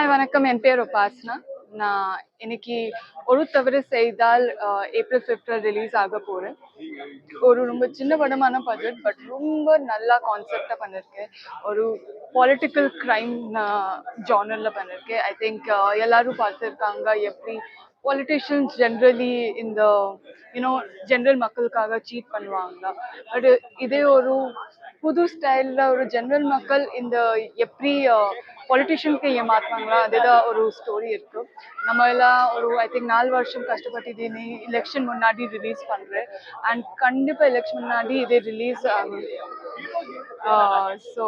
Hi வணக்கம். என் பேர் உபாசனா. நான் இன்னைக்கு ஒரு தவறு செய்தால் ஏப்ரல் ஃபிஃப்த்ல ரிலீஸ் ஆக போறேன். ஒரு ரொம்ப சின்ன படமான பட்ஜெட் பட் ரொம்ப நல்லா கான்செப்டாக பண்ணிருக்கேன். ஒரு பொலிட்டிக்கல் கிரைம் ஜானரில் பண்ணிருக்கேன். ஐ திங்க் எல்லாரும் பார்த்துருக்காங்க எப்படி பொலிட்டிஷியன்ஸ் ஜென்ரலி இந்த யூனோ ஜென்ரல் மக்களுக்காக சீட் பண்ணுவாங்க. பட் இதே ஒரு புது ஸ்டைல்ல ஒரு ஜென்ரல் மக்கள் இந்த எப்படி பொலிட்டிஷியனுக்கு ஏமாத்துவாங்களா? அதுதான் ஒரு ஸ்டோரி இருக்கு. நம்ம எல்லாம் ஒரு ஐ திங்க் நாலு வருஷம் கஷ்டப்பட்டு இது எலெக்ஷன் முன்னாடி ரிலீஸ் பண்றேன். அண்ட் கண்டிப்பா எலெக்ஷன் முன்னாடி இது ரிலீஸ் ஆகும். ஸோ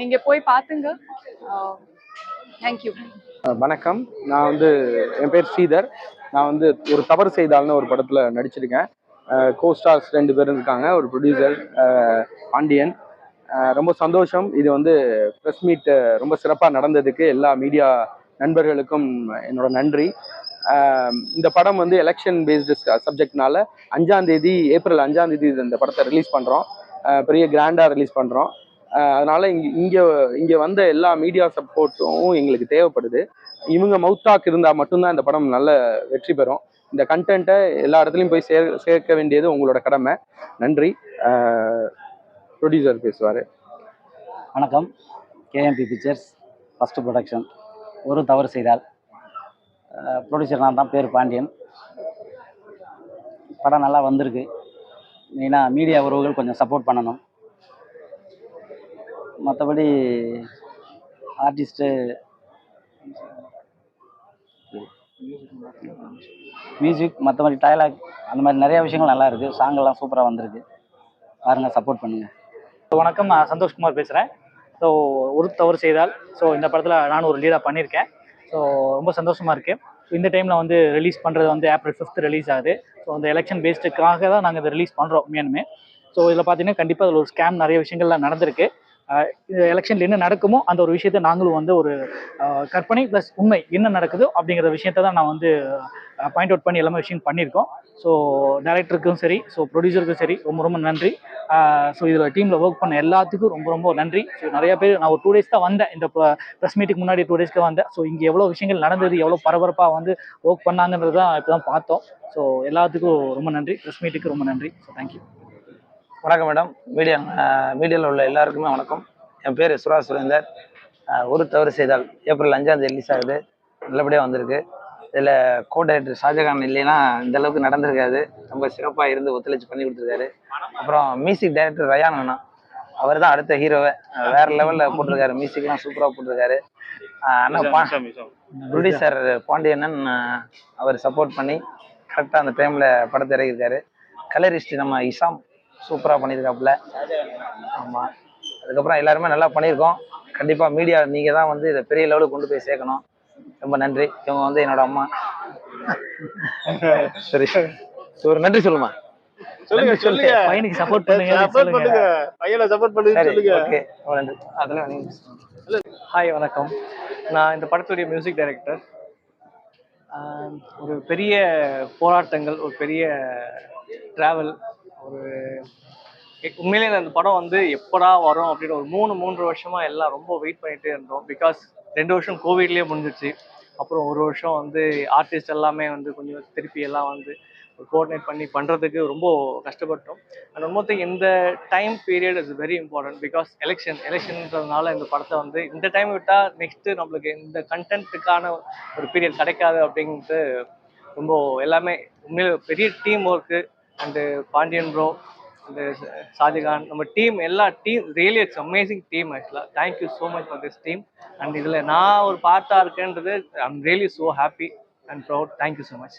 நீங்க போய் பாத்துங்க. தேங்க்யூ வணக்கம். நான் வந்து என் பேர் ஸ்ரீதர். நான் வந்து ஒரு தவறு செய்தால்னு ஒரு படத்தில் நடிச்சிருக்கேன். கோஸ்டார்ஸ் ரெண்டு பேரும் இருக்காங்க. ஒரு ப்ரொடியூசர் பாண்டியன். ரொம்ப சந்தோஷம். இது வந்து ப்ரெஸ் மீட் ரொம்ப சிறப்பாக நடந்ததுக்கு எல்லா மீடியா நண்பர்களுக்கும் என்னோட நன்றி. இந்த படம் வந்து எலெக்ஷன் பேஸ்டு சப்ஜெக்ட்னால அஞ்சாம் தேதி ஏப்ரல் அஞ்சாம் தேதி இந்த படத்தை ரிலீஸ் பண்ணுறோம் பெரிய கிராண்டாக ரிலீஸ் பண்ணுறோம் அதனால இங்கே இங்கே இங்கே வந்த எல்லா மீடியா சப்போர்ட்டும் எங்களுக்கு தேவைப்படுது. இவங்க மவுத்தாக் இருந்தால் மட்டும்தான் இந்த படம் நல்ல வெற்றி பெறும். இந்த கண்டென்ட்டை எல்லா இடத்துலையும் போய் சேர் சேர்க்க வேண்டியது உங்களோட கடமை. நன்றி. ப்ரொடியூசர் பேசுவார். வணக்கம். கேஎம்பி பிக்சர்ஸ் ஃபஸ்ட்டு ப்ரொடக்ஷன் ஒரு தவறு செய்தால் ப்ரொடியூசர் நான் தான் பேர் பாண்டியன். படம் நல்லா வந்திருக்கு. மெயினாக மீடியா உறவுகள் கொஞ்சம் சப்போர்ட் பண்ணணும். மற்றபடி ஆர்டிஸ்ட்டு மியூசிக் மற்றபடி டயலாக் அந்த மாதிரி நிறைய விஷயங்கள் நல்லா இருக்குது சாங்கெல்லாம் சூப்பராக வந்திருக்கு. பாருங்கள் சப்போர்ட் பண்ணுங்கள் வணக்கம். நான் சந்தோஷ்குமார் பேசுகிறேன் ஸோ ஒரு தவறு செய்தால் ஸோ இந்த படத்தில் நானும் ஒரு லீடாக பண்ணியிருக்கேன். ஸோ ரொம்ப சந்தோஷமாக இருக்குது ஸோ இந்த டைமில் வந்து ரிலீஸ் பண்ணுறது வந்து ஏப்ரல் ஃபிஃப்த் ரிலீஸ் ஆகுது. ஸோ அந்த எலெக்ஷன் பேஸ்டுக்காக தான் நாங்கள் இதை ரிலீஸ் பண்ணுறோம் மேனுமே ஸோ இதில் பார்த்தீங்கன்னா கண்டிப்பாக அதில் ஒரு ஸ்கேம் நிறைய விஷயங்கள்லாம் நடந்திருக்கு. இந்த எலெக்ஷனில் என்ன நடக்குமோ அந்த ஒரு விஷயத்தை நாங்களும் வந்து ஒரு கற்பனை ப்ளஸ் உண்மை என்ன நடக்குதோ அப்படிங்கிற விஷயத்த தான் நான் வந்து பாயிண்ட் அவுட் பண்ணி எல்லாமே விஷயம் பண்ணியிருக்கோம். ஸோ டேரக்டருக்கும் சரி ஸோ ப்ரொடியூசருக்கும் சரி ரொம்ப ரொம்ப நன்றி. ஸோ இதில் டீமில் ஒர்க் பண்ண எல்லாத்துக்கும் ரொம்ப ரொம்ப நன்றி. ஸோ நிறைய பேர் நான் ஒரு டூ டேஸ் தான் வந்தேன். இந்த ப்ரெஸ் மீட்டுக்கு முன்னாடி டூ டேஸ்க்கு வந்தேன். ஸோ இங்கே எவ்வளோ விஷயங்கள் நடந்தது எவ்வளோ பரபரப்பாக வந்து ஒர்க் பண்ணாங்கன்றது தான் இப்போ தான் பார்த்தோம். ஸோ எல்லாத்துக்கும் ரொம்ப நன்றி. ப்ரெஸ் மீட்டுக்கு ரொம்ப நன்றி. ஸோ தேங்க்யூ வணக்கம் மேடம் மீடியா மீடியாவில் உள்ள எல்லாருக்குமே வணக்கம். என் பேர் சுரா சுரேந்தர். ஒரு தவறு செய்தால் ஏப்ரல் அஞ்சாம் தேதி ரிலீஸ் ஆகுது. நல்லபடியாக வந்திருக்கு. இதில் கோ டைரக்டர் ஷாஜகான் இல்லைன்னா இந்த அளவுக்கு நடந்திருக்காது. ரொம்ப சிறப்பாக இருந்து ஒத்துழைச்சு பண்ணி கொடுத்துருக்காரு. அப்புறம் மியூசிக் டைரக்டர் ரயான் அண்ணா. அவர் தான் அடுத்த ஹீரோவை வேற லெவலில் போட்டிருக்காரு. மியூசிக்லாம் சூப்பராக போட்டிருக்காரு. அண்ணா பா ப்ரொடியூசர் பாண்டியண்ணன் அவர் சப்போர்ட் பண்ணி கரெக்டாக அந்த டைமில் படத்தை இறக்கியிருக்காரு. கலரிஸ்ட் நம்ம இசாம் சூப்பராக பண்ணியிருக்காப்புல ஆமாம் அதுக்கப்புறம் எல்லாருமே நல்லா பண்ணியிருக்கோம் கண்டிப்பாக மீடியா நீங்கள் தான் வந்து இதை பெரிய லெவலுக்கு கொண்டு போய் சேர்க்கணும். ரொம்ப நன்றி. இவங்க வந்து என்னோட அம்மா. சரி. ஒரு நன்றி சொல்லுமா? சொல்லுங்க சொல்லுங்க. பையனுக்கு சப்போர்ட் பண்ணுங்க சப்போர்ட் பண்ணுங்க. பையனை சப்போர்ட் பண்ணுங்க சரி சொல்லுங்க. ஓகே நன்றி. அதெல்லாம் நீங்க ஹாய் வணக்கம். நான் இந்த படத்துடைய மியூசிக் டைரக்டர் ஒரு பெரிய போராட்டங்கள் ஒரு பெரிய ட்ராவல் ஒரு உண்மையிலே இந்த படம் வந்து எப்படா வரும் அப்படின்னு ஒரு மூணு மூன்று வருஷமா எல்லாம் ரொம்ப வெயிட் பண்ணிட்டே இருந்தோம். பிகாஸ் ரெண்டு வருஷம் கோவிட்லேயே முடிஞ்சிச்சு அப்புறம் ஒரு வருஷம் வந்து ஆர்டிஸ்ட் எல்லாமே வந்து கொஞ்சம் திருப்பி எல்லாம் வந்து கோஆர்டினேட் பண்ணி பண்ணுறதுக்கு ரொம்ப கஷ்டப்பட்டோம். அண்ட் ஒன் இந்த time period is very important because election எலெக்ஷன்ன்றதுனால இந்த படத்தை வந்து இந்த டைம் விட்டால் நெக்ஸ்ட்டு நம்மளுக்கு இந்த கண்டென்ட்டுக்கான ஒரு பீரியட் கிடைக்காது அப்படின்ட்டு ரொம்ப எல்லாமே உண்மையில பெரிய team work and Pandian bro and Shahjahan நம்ம டீம் எல்லா team really it's amazing team ஆக்சுவலாக thank you so much for this team and இதில் நான் ஒரு பார்ட்டாக இருக்கேன்றது I am really so happy and proud thank you so much